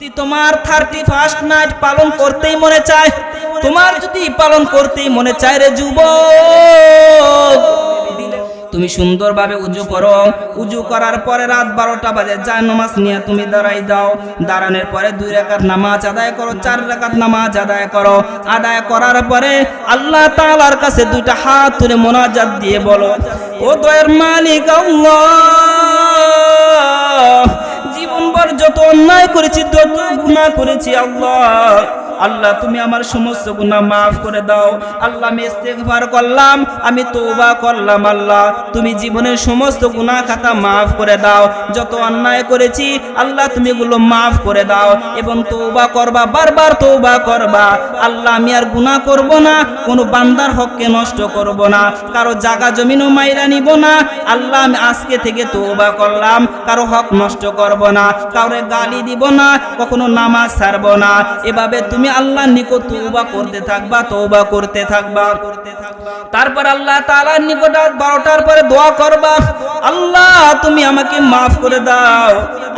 যদি তোমার thirty first night পালন করতেই মনে চায়, তোমার যদি পালন করতেই মনে চায় রে যুবক, তুমি সুন্দরভাবে উজু করো। উজু করার পরে রাত বারোটা বাজে যায় নামাজ নিয়ে তুমি দাঁড়াই দাও। দাঁড়ানোর পরে দুই রেখাত নামাজ আদায় করো, চার রেখাত নামাজ আদায় করো। আদায় করার পরে আল্লাহ তাআলার কাছে দুইটা হাত তুলে মোনাজাত দিয়ে বলো, ও দয়ের মালিক আল্লাহ জীবনভর যত অন্যায় করেছি যত গুণা করেছি আল্লাহ আল্লাহ, তুমি আমার সমস্ত গুনাহ মাফ করে দাও। আল্লাহ, আমি ইস্তেগফার করলাম, আমি তওবা করলাম আল্লাহ। তুমি জীবনের সমস্ত গুনাহ খাতা মাফ করে দাও। যত অন্যায় করেছি, আল্লাহ, তুমি এগুলো মাফ করে দাও। এবং তওবা করবা, বারবার তওবা করবা। আল্লাহ, আমি আর গুনাহ করব না, কোনো বান্দার হককে নষ্ট করব না। কারও জায়গা জমিনও মাইরা নিব না। আল্লাহ, আমি আজকে থেকে তওবা করলাম, কারও হক নষ্ট করব না। কাউরে গালি দিব না, কখনো নামাজ ছাড়ব না। এভাবে তুমি আল্লাহর নিকট তওবা করতে থাকবা, তওবা করতে থাকবা। তারপর আল্লাহ তাআলার নিকট বারোটার পরে দোয়া করবা, আল্লাহ তুমি আমাকে মাফ করে দাও।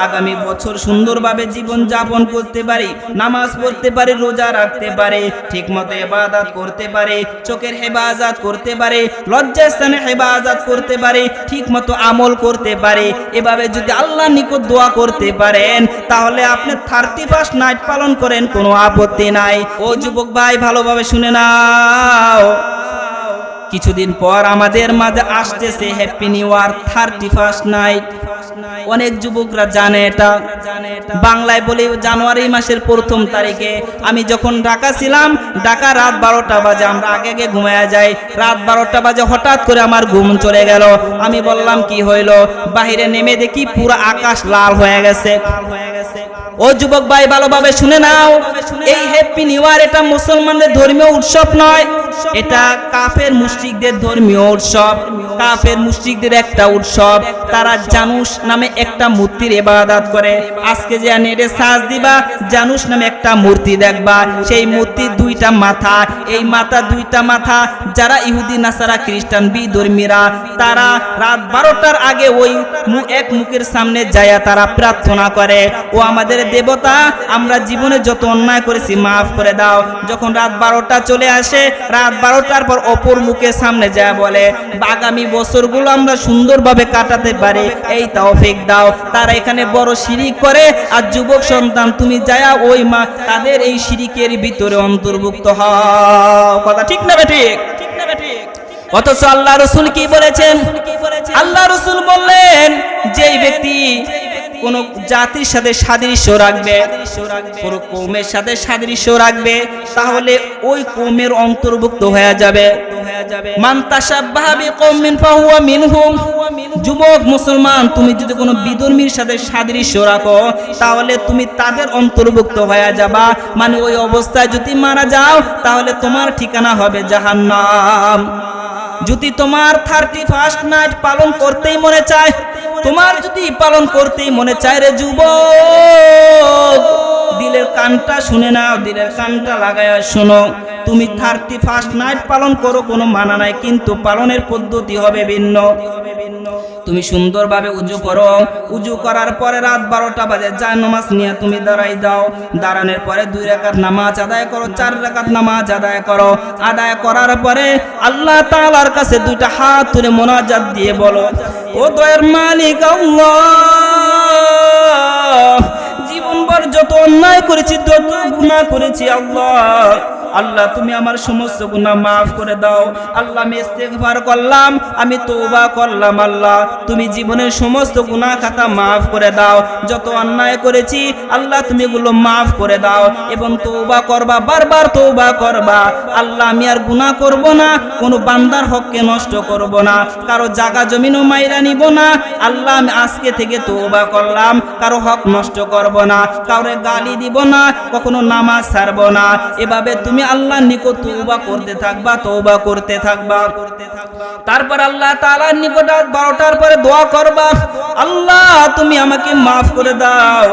আগামী বছর সুন্দরভাবে জীবন যাপন করতে পারি, নামাজ পড়তে পারি, রোজা রাখতে পারে ঠিক মতো ইবাদত করতে পারে, চোখের হেফাজত করতে পারে, লজ্জাস্থানে হেফাজত করতে পারে ঠিক মতো আমল করতে পারে। এভাবে যদি আল্লাহর নিকট দোয়া করতে পারেন, তাহলে আপনি থার্টি ফার্স্ট নাইট পালন করেন, কোনো আপত্তি নাই। ও যুবক ভাই, ভালোভাবে শুনে নাও। কিছুদিন পর আমাদের মাঝে আসতেছে happy new year thirty first night অনেক যুবকরা জানে এটা। বাংলায় বলি জানুয়ারি মাসের প্রথম তারিখে আমি যখন ঢাকা ছিলাম, ঢাকা রাত বারোটা বাজে, আমরা আগে আগে ঘুমায় যাই। রাত বারোটা বাজে, হঠাৎ করে আমার ঘুম চলে গেল। আমি বললাম, কি হইল? বাহিরে নেমে দেখি পুরো আকাশ লাল হয়ে গেছে লাল হয়ে গেছে। ও যুবক ভাই, ভালোভাবে শুনে নাও। এই হ্যাপি নিউ ইয়ার এটা মুসলমানদের ধর্মীয় উৎসব নয়, এটা কাফের মুশরিকদের ধর্মীয় উৎসব। কাফের মুশরিকদের একটা উৎসব। তারা জানুস নামে একটা মূর্তির ইবাদত করে। আজকে যে নেটে সার্চ দিবা জানুস নামে একটা মূর্তি দেখবা। সেই মূর্তির দুইটা মাথা। এই মাথা দুইটা মাথা যারা ইহুদি, নাসারা, খ্রিস্টান, বিধর্মীরা, তারা রাত বারোটার আগে ওই এক মুখের সামনে যায়া তারা প্রার্থনা করে। ও আমাদের দেবতা, আমরা জীবনে যত অন্যায় করেছি মাফ করে দাও। যখন রাত বারোটা চলে আসে, রাত বারোটার পর অপর মুখের সামনে যায় বলে, আগামী বছরগুলো আমরা সুন্দরভাবে কাটাতে পারি, এই তাওফিক দাও। তারা এখানে বড় শিরিক করে, আর যুবক সন্তান, তুমি যায়া ওই মা, তাদের এই শিরিকের ভিতরে অন্তর্ভুক্ত হও। কথা ঠিক না ঠিক না ঠিক অথচ আল্লাহ রসুল কি বলেছেন? আল্লাহ রসুল বললেন, যেই ব্যক্তি কোন জাতির সাথে সাদৃশ্য রাখবে পুরো কৌমের সাথে সাদৃশ্য রাখবে, তাহলে ওই কৌমের অন্তর্ভুক্ত হয়ে যাবে। যুবক, মুসলমান, তুমি যদি কোনো বিধর্মীর সাথে সাদৃশ্য রাখো, তাহলে তুমি তাদের অন্তর্ভুক্ত হয়ে যাবা। মানে ওই অবস্থায় যদি মারা যাও, তাহলে তোমার ঠিকানা হবে জাহান্নাম। যদি তোমার থার্টি ফার্স্ট নাইট পালন করতেই মনে চায়, তোমার যদি পালন করতেই মনে চায় রে যুব দিলের কানটা শুনে নাও, দিলের কানটা লাগায় শোনো। তুমি থার্টি ফার্স্ট নাইট পালন করো, কোনো মানা নাই, কিন্তু পালনের পদ্ধতি হবে ভিন্ন। তুমি সুন্দরভাবে উজু করো। উজু করার পরে রাত বারোটা বাজে, যা নামাজ নিয়ে তুমি দাঁড়াই দাও। দাঁড়ানোর পরে দুই রেখাত নামাজ আদায় করো, চার রেখাত নামাজ আদায় করো। আদায় করার পরে আল্লাহ তাআলার কাছে দুইটা হাত তুলে মোনাজাত দিয়ে বলো, ও দয়ের মালিক আল্লাহ জীবনভর যত অন্যায় করেছি, যত গুনাহ করেছি আল্লাহ আল্লাহ, তুমি আমার সমস্ত গুনাহ মাফ করে দাও। আল্লাহ, আমি ইস্তেগফার করলাম, আমি তওবা করলাম, আল্লাহ। তুমি জীবনের সমস্ত গুনাহ খাতা মাফ করে দাও। যত অন্যায় করেছি, আল্লাহ, তুমি এগুলো মাফ করে দাও। এবং তওবা করবা, বারবার তওবা করবা। আল্লাহ, আমি আর গুনাহ করব না, কোনো বান্দার হককে নষ্ট করব না, কারও জায়গা জমিনও মাইরা নিব না। আল্লাহ, আমি আজকে থেকে তওবা করলাম, কারও হক নষ্ট করব না কারও গালি দিব না, কখনো নামাজ ছাড়ব না। এভাবে তুমি তুমি আল্লাহর নিকট তওবা করতে থাকবা, তওবা করতে থাকবা। তারপর আল্লাহ তাআলার নিকট বারোটার পরে দোয়া করবা, আল্লাহ তুমি আমাকে মাফ করে দাও।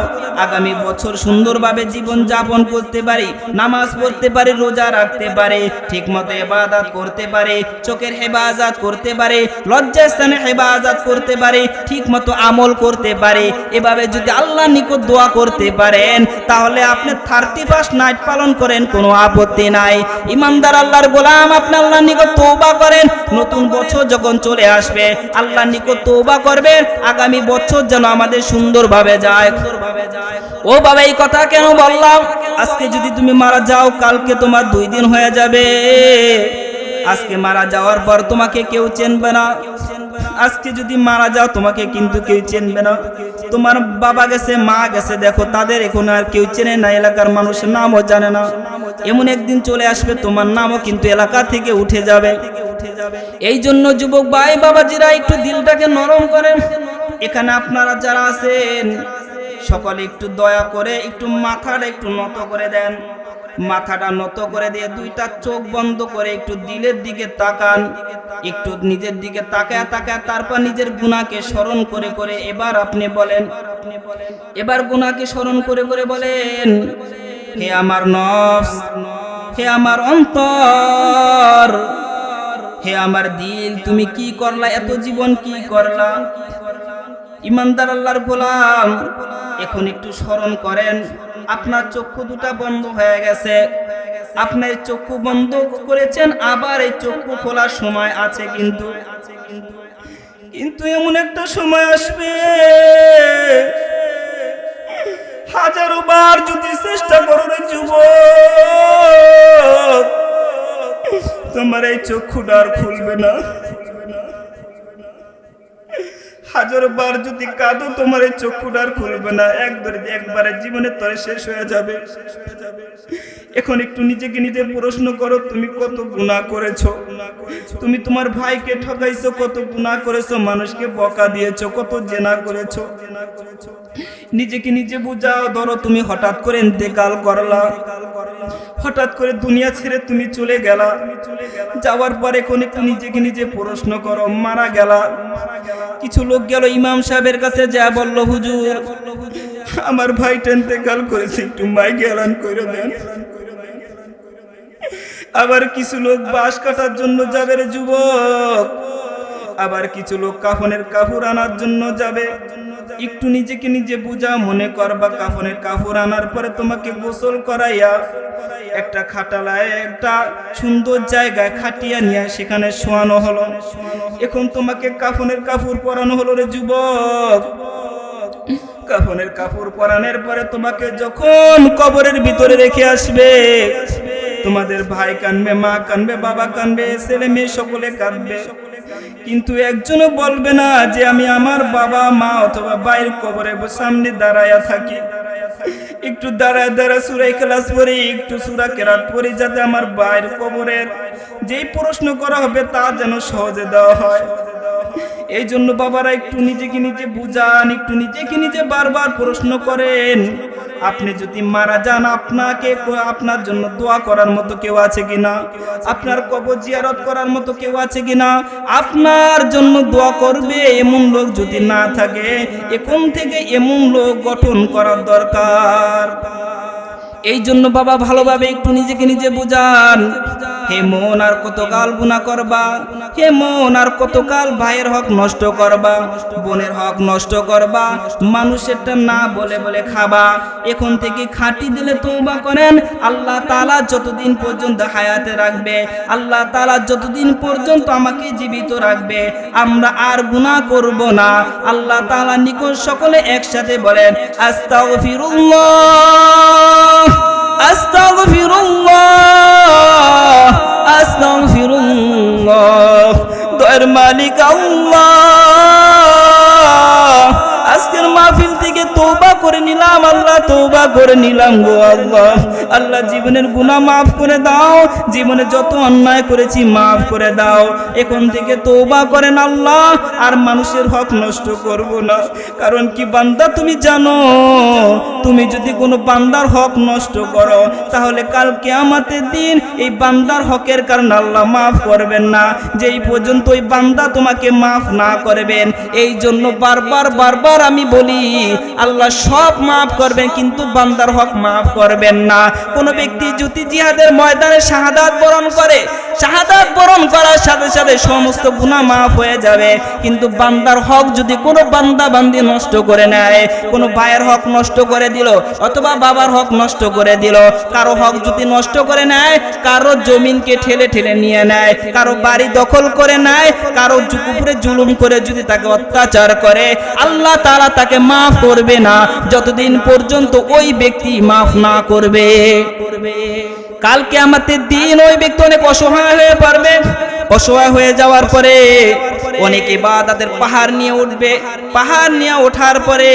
আগামী বছর সুন্দরভাবে জীবন যাপন করতে পারি, নামাজ পড়তে পারি, রোজা রাখতে পারে ঠিক মতো ইবাদত করতে পারে, চোখের হেফাজত করতে পারে, লজ্জাস্থানে হেফাজত করতে পারে ঠিক মতো আমল করতে পারে। এভাবে যদি আল্লাহর নিকট দোয়া করতে পারেন, তাহলে আপনি থার্টি ফার্স্ট নাইট পালন করেন, কোনো আপত্তি নাই। ইমানদার আল্লাহর গোলাম, আপনি আল্লাহর নিকট তৌবা করেন, নতুন বছর যখন চলে আসবে, আল্লাহর নিকট তৌবা করবেন, আগামী বছর যেন আমাদের সুন্দরভাবে যায়। ও বাবা, এই কথা কেন বললাম? আজকে যদি তুমি মারা যাও, কালকে তোমার দুই দিন হয়ে যাবে। আজকে মারা যাওয়ার পর তোমাকে কেউ চেনবে না। আজকে যদি মারা যাও, তোমাকে কিন্তু কেউ চেনবে না। তোমার বাবা গেছে, মা গেছে, দেখো, তাদের এখন আর কেউ চেনে না, এলাকার মানুষের নামও জানে না। এমন একদিন চলে আসবে, তোমার নামও কিন্তু এলাকা থেকে উঠে যাবে। এই জন্য যুবক ভাই, বাবাজিরা, একটু দিলটাকে নরম করেন। এখানে আপনারা যারা আছেন সকলে একটু দয়া করে, একটু মাথাটা একটু নত করে দেন। মাথাটা নত করে দিয়ে দুইটা চোখ বন্ধ করে একটু দিলের দিকে তাকান। একটু নিজের দিকে তাকায় তাকায় তারপর নিজের গুণাকে স্মরণ করে করে এবার আপনি বলেন, এবার গুণাকে স্মরণ করে করে বলেন, হে আমার নফস, হে আমার অন্তর, হে আমার দিল, তুমি কি করলা, এত জীবন কি করলা? ইমানদার আল্লাহর গোলাম। এখন একটু স্মরণ করেন, আপনার চক্ষু দুটা বন্ধ হয়ে গেছে। আপনার চক্ষু বন্ধ করেছেন, আবার এই চক্ষু খোলার সময় আছে কিন্তু। কিন্তু এমন একটা সময় আসবে। হাজারো বার যদি চেষ্টা করো রে যুবক, তোমার এই চক্ষুটা আর খুলবে না। হাজারো বার যদি কাঁদো তোমার এই চক্ষুটা আর খুলবে না। একবারে একবারে জীবনের তরে শেষ হয়ে যাবে। এখন একটু নিজেকে নিজে প্রশ্ন করো, তুমি কত গুনাহ করেছ? তুমি তোমার ভাইকে ঠকাইছো, কত গুনাহ করেছ? মানুষকে বকা দিয়েছ, কত জেনা করেছ? নিজেকে নিজে বুঝাও, ধরো তুমি হঠাৎ করে ইন্তেকাল করলা। হঠাৎ করে দুনিয়া ছেড়ে তুমি চলে গেলা। যাওয়ার পর একটু নিজেকে নিজে প্রশ্ন করো, মারা গেলা। কিছু লোক গেল ইমাম সাহেবের কাছে, যা বলল হুজুর। আমার ভাইটা ইন্তেকাল করেছে, একটু মাইকে এলান করে দেন। আবার কিছু লোক বাস কাটার জন্য যাবে যুবক। আবার কিছু লোক কাফনের কাপড় আনার জন্য যাবে। একটু নিজেকে নিজে বুঝা, মনে করবা কাফনের কাপড় আনার পরে তোমাকে গোসল করাইয়া একটা খাটালায় একটা সুন্দর জায়গায় খাটিয়া নিয়ে সেখানে শোয়ানো হলো। এখন তোমাকে কাফনের কাপড় পরানো হলো রে যুবক। কাফনের কাপড় পরানোর পরে তোমাকে যখন কবরের ভিতরে রেখে আসবে, তোমাদের ভাই কানবে, মা কানবে, বাবা কানবে, ছেলে মেয়ে সকলে কাঁদবে। কিন্তু একজনও বলবে না যে আমি আমার বাবা, মা অথবা বাইর কবরে সামনে দাঁড়ায়া থাকি। একটু দাঁড়ায় দাঁড়া সুরাই খেলাস পরে একটু সুরা কেরাত পরে যাতে আমার বাইর কবরের যেই প্রশ্ন করা হবে তা যেন সহজে দেওয়া হয়। এই জন্য বাবারা একটু নিজেকে নিজে বুঝান, একটু নিজেকে নিজে বারবার প্রশ্ন করেন। আপনি যদি মারা যান, আপনাকে আপনার জন্য দোয়া করার মতো কেউ আছে কিনা? আপনার কবর জিয়ারত করার মতো কেউ আছে কিনা? আপনার জন্য দোয়া করবে এমন লোক যদি না থাকে, এখন থেকে এমন লোক গঠন করার দরকার। এই জন্য বাবা ভালোভাবে একটু নিজেকে নিজে বুঝান। হে মন আর কতকাল গুণা করবা? হে মন আর কতকাল ভাইয়ের হক নষ্ট করবা? বোনের হক নষ্ট করবা? মানুষেরটা না বলে বলে খাবা। এখন থেকে খাঁটি দিলে তৌবা করেন। আল্লাহ তালা যতদিন পর্যন্ত হায়াতে রাখবে, আল্লাহ তালা যতদিন পর্যন্ত আমাকে জীবিত রাখবে, আমরা আর গুণা করব না। আল্লাহ তালা নিকট সকলে একসাথে বলেন, আস্তাগফিরুল্লাহ। আস্তাগফিরুল্লাহ আস্তাগফিরুল্লাহ দয়ের মালিক আল্লাহ। আজকের মাহফিল থেকে তৌবা করে নিলাম, আল্লাহ তৌবা করে নিলাম গো আল্লাহ। আল্লাহ জীবনের গুনাহ মাফ করে দাও, জীবনে যত অন্যায় করেছি মাফ করে দাও। এখন থেকে তৌবা করেন আল্লাহ, আর মানুষের হক নষ্ট করব না। কারণ কি বান্দা তুমি জানো, তুমি যদি কোনো বান্দার হক নষ্ট করো, তাহলে কাল কেয়ামাতের দিন এই বান্দার হকের কারণে আল্লাহ মাফ করবেন না। যেই পর্যন্ত ওই বান্দা তোমাকে মাফ না করবেন এই জন্য বারবার বারবার আমি বলি, আল্লাহ সব মাফ করবেন, কিন্তু বান্দার হক মাফ করবেন না। কোন ব্যক্তি জ্যোতি জিহাদের ময়দানে শাহাদাত বরণ করে, শাহাদাত বরণ করার সাথে সমস্ত গুনাহ মাফ হয়ে যাবে। কিন্তু বান্দার হক যদি কোনো বান্দা বান্দি নষ্ট করে নেয়, কোনো ভাইয়ের হক নষ্ট করে দিল, অথবা বাবার হক নষ্ট করে দিল, কারও হক যদি নষ্ট করে নেয়, কারও জমিনকে ঠেলে ঠেলে নিয়ে নেয়, কারও বাড়ি দখল করে নেয়, কারও উপরে জুলুম করে যদি তাকে অত্যাচার করে, আল্লাহ তাআলা তাকে মাফ করবে না। যতদিন পর্যন্ত ওই ব্যক্তি মাফ না করবে। কালকে আমাদের দিন ওই ব্যক্তি অনেক অসহায় হয়ে পারবে অসহায় হয়ে যাওয়ার পরে অনেকে বাদাতের পাহাড় নিয়ে উঠবে। পাহাড় নিয়ে ওঠার পরে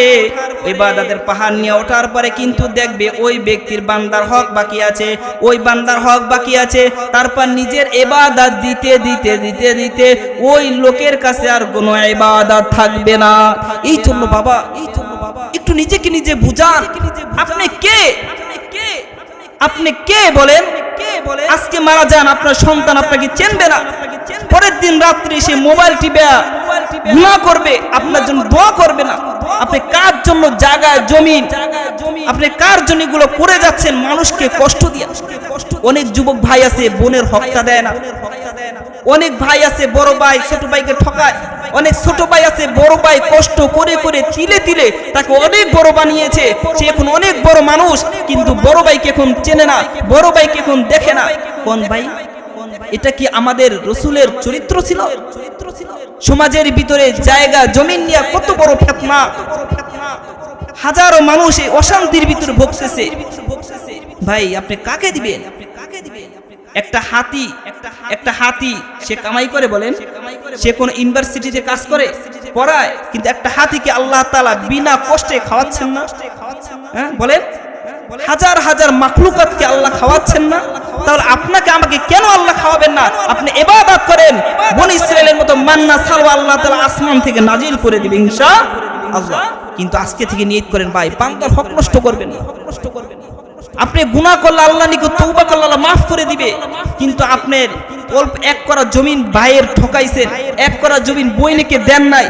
ওই বাদাতের পাহাড় নিয়ে ওঠার পরে কিন্তু দেখবে ওই ব্যক্তির বান্দার হক বাকি আছে, ওই বান্দার হক বাকি আছে। তারপর নিজের এবাদাত দিতে দিতে দিতে দিতে ওই লোকের কাছে আর কোনো এবাদাত থাকবে না। এই জন্য বাবা, এই জন্য বাবা, একটু নিজেকে নিজে বুঝান। আপনি কে? আপনি কে বলেন? আজকে মারা যান, আপনার সন্তান আপনাকে চেনবে না। পরের দিন রাত্রি সে মোবাইল টিপে গুণা করবে, আপনার জন্য দোয়া করবে না। আপনি কার জন্য জায়গা জমি, আপনি কার জন্য এগুলো করে যাচ্ছেন? মানুষকে কষ্ট দিয়ে। অনেক যুবক ভাই আছে, বোনের হকটা দেয় না। অনেক ভাই আছে, বড় ভাই, ছোট ভাইকে ঠকায়। অনেক ছোট ভাই আছে, বড় ভাই কষ্ট করে করে তিলে তিলে তাকে অনেক বড় বানিয়েছে। সে এখন অনেক বড় মানুষ, কিন্তু বড় ভাইকে এখন চেনে না, বড় ভাইকে এখন দেখে না। কোন ভাই? এটা কি আমাদের রসুলের চরিত্র ছিল? সমাজের ভিতরে জায়গা, জমিন নিয়ে কত বড় ফেতনা। হাজারো মানুষ অশান্তির ভিতরে ভুগতেছে। ভাই, আপনি কাকে দিবেন? একটা হাতি একটা হাতি, সে কামাই করে বলেন, সে কোন ইউনিভার্সিটিতে কাজ করে, পড়ায়, কিন্তু একটা হাতিকে আল্লাহ তালা বিনা কষ্টে খাওয়াচ্ছেন না? হ্যাঁ বলেন, হাজার হাজার মাখলুকাতকে আল্লাহ খাওয়াচ্ছেন না? তাহলে আপনাকে আমাকে কেন আল্লাহ খাওয়াবেন না? আপনি এবাদত করেন, বনি ইসরায়েলের মতো মান্না সালওয়া আল্লাহ তালা আসমান থেকে নাজিল করে দিবে ইনশা আল্লাহ কিন্তু আজকে থেকে নিয়ত করেন, ভাই, বান্দার হক নষ্ট করবেন না। নষ্ট করবেন। আপনি গুনাহ করলে আল্লাহ নিকট তৌবা করলে আল্লাহ মাফ করে দিবে। কিন্তু আপনার অল্প এক করা জমিন ভাইয়ের ঠকাইছেন এক করা জমিন বইনেকে দেন নাই।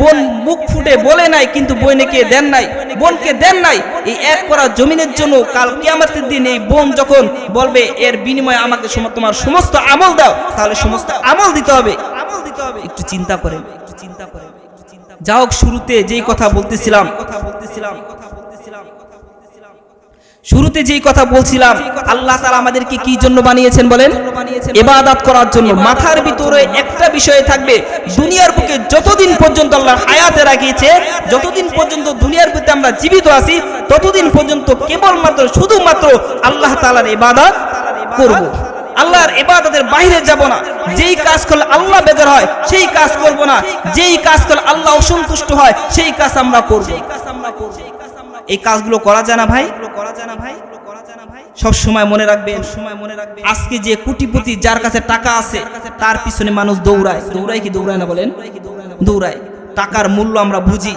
বোন মুখ ফুটে বলে নাই, কিন্তু বইনেকে দেন নাই। বোনকে দেন নাই, এই এক করা জমিনের জন্য কাল কিয়ামতের দিন এই বোন যখন বলবে, এর বিনিময়ে আমাকে তোমার সমস্ত আমল দাও, তাহলে সমস্ত আমল দিতে হবে। আমল দিতে হবে একটু চিন্তা করেন। একটু চিন্তা করেন যা শুরুতে যেই কথা বলতেছিলাম কথা বলতেছিলাম। শুরুতে যেই কথা বলছিলাম, আল্লাহ তাআলা আমাদেরকে কি জন্য বানিয়েছেন বলেন? ইবাদত করার জন্য। মাথার ভিতরে একটা বিষয় থাকবে, দুনিয়ার বুকে যতদিন পর্যন্ত আল্লাহ হায়াতে রাখিয়েছে, যতদিন পর্যন্ত দুনিয়ার বুকে আমরা জীবিত আছি, ততদিন পর্যন্ত কেবলমাত্র, শুধুমাত্র আল্লাহ তাআলার ইবাদত করব। আল্লাহর ইবাদতের বাইরে যাব না। যেই কাজ করলে আল্লাহ বেজার হয়, সেই কাজ করব না। যেই কাজ করলে আল্লাহ অসন্তুষ্ট হয়, সেই কাজ আমরা করব। এই কাজগুলো করা যায় না ভাই? সব সময় মনে রাখবেন সময় মনে রাখবেন। আজকে যে কোটিপতি যার কাছে টাকা আছে তার পিছনে মানুষ দৌড়ায়। দৌড়ায় কি দৌড়ায় না বলেন? দৌড়ায় টাকার মূল্য আমরা বুঝি।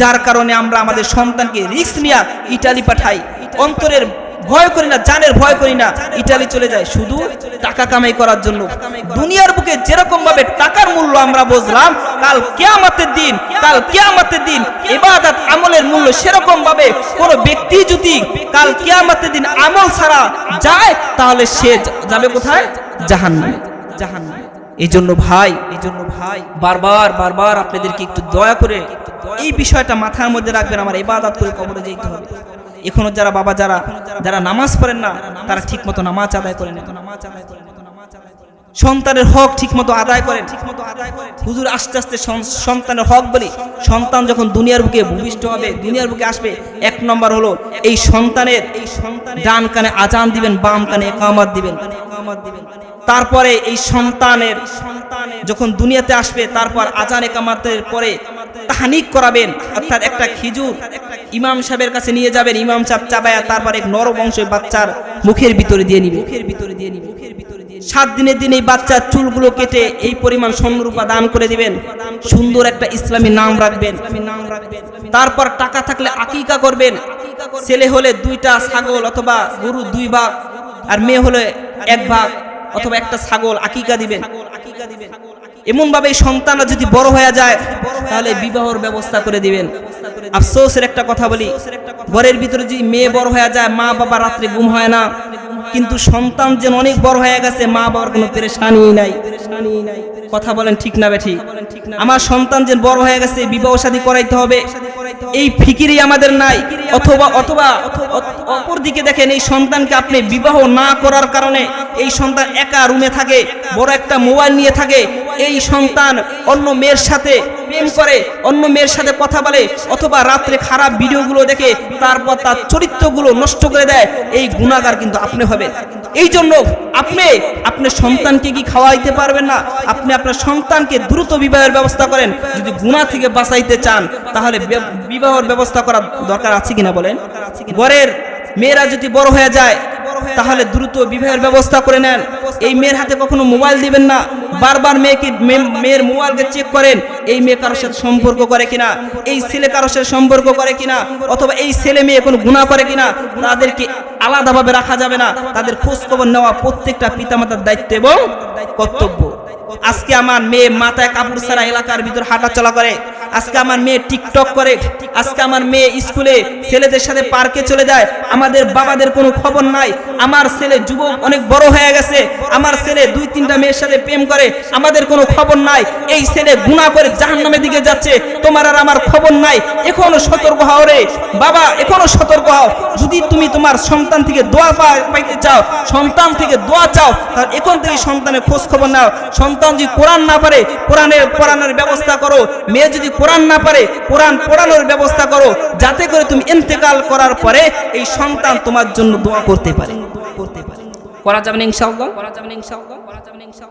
যার কারণে আমরা আমাদের সন্তানকে রিস্ক নিয়ে ইটালি পাঠাই। অন্তরের ভয় করি না জানের ভয় করি না ইটালি চলে যায়। শুধু টাকা কামাই করার জন্য। দুনিয়ার বুকে যেরকম ভাবে টাকার মূল্য আমরা বুঝলাম কাল কেয়ামতের দিন কাল কেয়ামতের দিন ইবাদত আমলের মূল্য সেরকম ভাবে কোন ব্যক্তি কাল কিয়ামতের দিন আমল ছাড়া যায়, তাহলে সে যাবে কোথায়? জাহান্নামে। জাহান্নামে। এই জন্য ভাই এই জন্য ভাই, বারবার বারবার আপনাদেরকে একটু দয়া করে এই বিষয়টা মাথার মধ্যে রাখবেন, আমার ইবাদত করে কবরে যেতে হবে। এখনও যারা বাবা, যারা যারা নামাজ পড়েন না, তারা ঠিক মতো নামাজ আদায় করেন নামাজ আদায় করেন। সন্তানের হক ঠিকমতো আদায় করেন। ঠিকমতো আদায় করেন হুজুর আস্তে আস্তে সন্তানের হক বলি, সন্তান যখন দুনিয়ার বুকে ভূমিষ্ঠ হবে, দুনিয়ার বুকে আসবে, এক নম্বর হলো এই সন্তানের এই সন্তান ডান কানে আজান দিবেন, বাম কানে একামত দিবেন। তারপরে এই সন্তানের যখন দুনিয়াতে আসবে, তারপর আজান একামাতের পরে তাহানিক করাবেন, অর্থাৎ একটা খিজুর ইমাম সাহেবের কাছে নিয়ে যাবেন, ইমাম সাহেব চাবায়া তারপর এক নরবংশের বাচ্চার মুখের ভিতরে দিয়ে নিবে। মুখের ভিতরে দিয়ে নিবে মুখের ভিতরে সাত দিনের দিন এই বাচ্চার চুলগুলো কেটে এই পরিমাণ স্বর্ণরূপা দান করে দিবেন। সুন্দর একটা ইসলামী নাম রাখবেন। তারপর টাকা থাকলে আকিকা করবেন। ছেলে হলে দুইটা ছাগল অথবা গরু দুই ভাগ, আর মেয়ে হলে এক ভাগ অথবা একটা ছাগল আকিকা দিবেন। এমন ভাবে সন্তানরা যদি বড় হয়ে যায়, তাহলে বিবাহর ব্যবস্থা করে দিবেন। আফসোসের একটা কথা বলি, ঘরের ভিতরে যদি মেয়ে বড় হয়ে যায় মা বাবা রাত্রে ঘুম হয় না কিন্তু সন্তান যেন অনেক বড় হয়ে গেছে মা বাবার কোনো পেরেশানি নাই। কথা বলেন ঠিক না বেঠি আমার সন্তান যেন বড় হয়ে গেছে বিবাহ সাদী করাইতে হবে। এই ফিকিরই আমাদের নাই। অথবা অথবা, অপর দিকে দেখেন, এই সন্তানকে আপনি বিবাহ না করার কারণে এই সন্তান একা রুমে থাকে, বড় একটা মোবাইল নিয়ে থাকে। এই সন্তান অন্য মেয়ের সাথে প্রেম করে, অন্য মেয়ের সাথে কথা বলে, অথবা রাত্রে খারাপ ভিডিওগুলো দেখে, তারপর তার চরিত্রগুলো নষ্ট করে দেয়। এই গুণাগার কিন্তু আপনি হবেন। এই জন্য আপনি আপনার সন্তানকে কি খাওয়াইতে পারবেন না? আপনি আপনার সন্তানকে দ্রুত বিবাহের ব্যবস্থা করেন। যদি গুণা থেকে বাঁচাইতে চান, তাহলে বিবাহের ব্যবস্থা করা দরকার আছে কিনা বলেন? ঘরের মেয়েরা যদি বড় হয়ে যায়, তাহলে দ্রুত বিবাহের ব্যবস্থা করে নেন। এই মেয়ের হাতে কখনো মোবাইল দিবেন না। বারবার মেয়েকে মেয়ের মোবাইলকে চেক করেন, এই মেয়ে কারোর সাথে সম্পর্ক করে কিনা? এই ছেলে কারোর সাথে সম্পর্ক করে কিনা? অথবা এই ছেলে মেয়ে কোনো গুণা করে কিনা? তাদেরকে আলাদাভাবে রাখা যাবে না। তাদের খোঁজ খবর নেওয়া প্রত্যেকটা পিতামাতার দায়িত্ব এবং কর্তব্য। আজকে আমার মেয়ে মাথায় কাপড় ছাড়া এলাকার ভিতর হাঁটা চলা করে। আজকে আমার মেয়ে টিকটক করে, আজকে আমার মেয়ে স্কুলে ছেলেদের সাথে পার্কে চলে যায়, আমাদের বাবাদের কোনো খবর নাই, আমার ছেলে যুবক অনেক বড় হয়ে গেছে, আমার ছেলে দুই তিনটা মেয়ের সাথে প্রেম করে, আমাদের কোনো খবর নাই, এই ছেলে গুণা করে জাহান্নামের দিকে যাচ্ছে, তোমার আর আমার খবর নাই, এখনও সতর্ক হও রে, বাবা, এখনও সতর্ক হও, যদি তুমি তোমার সন্তান থেকে দোয়া পাইতে চাও, সন্তান থেকে দোয়া চাও তাহলে এখন থেকে সন্তানের খোঁজ খবর নাও, সন্তান যদি কোরআন না পারে, কোরআনের, পড়ানোর ব্যবস্থা করো, মেয়ে যদি কোরআন না পারে কোরআন পড়ানোর ব্যবস্থা করো যাতে করে তুমি ইন্তেকাল করার পরে এই সন্তান তোমার জন্য দোয়া করতে পারে। করতে পারে করা যাবে না ইনশাআল্লাহ করা যাবে না ইনশাআল্লাহ? করা যাবে না ইনশাআল্লাহ?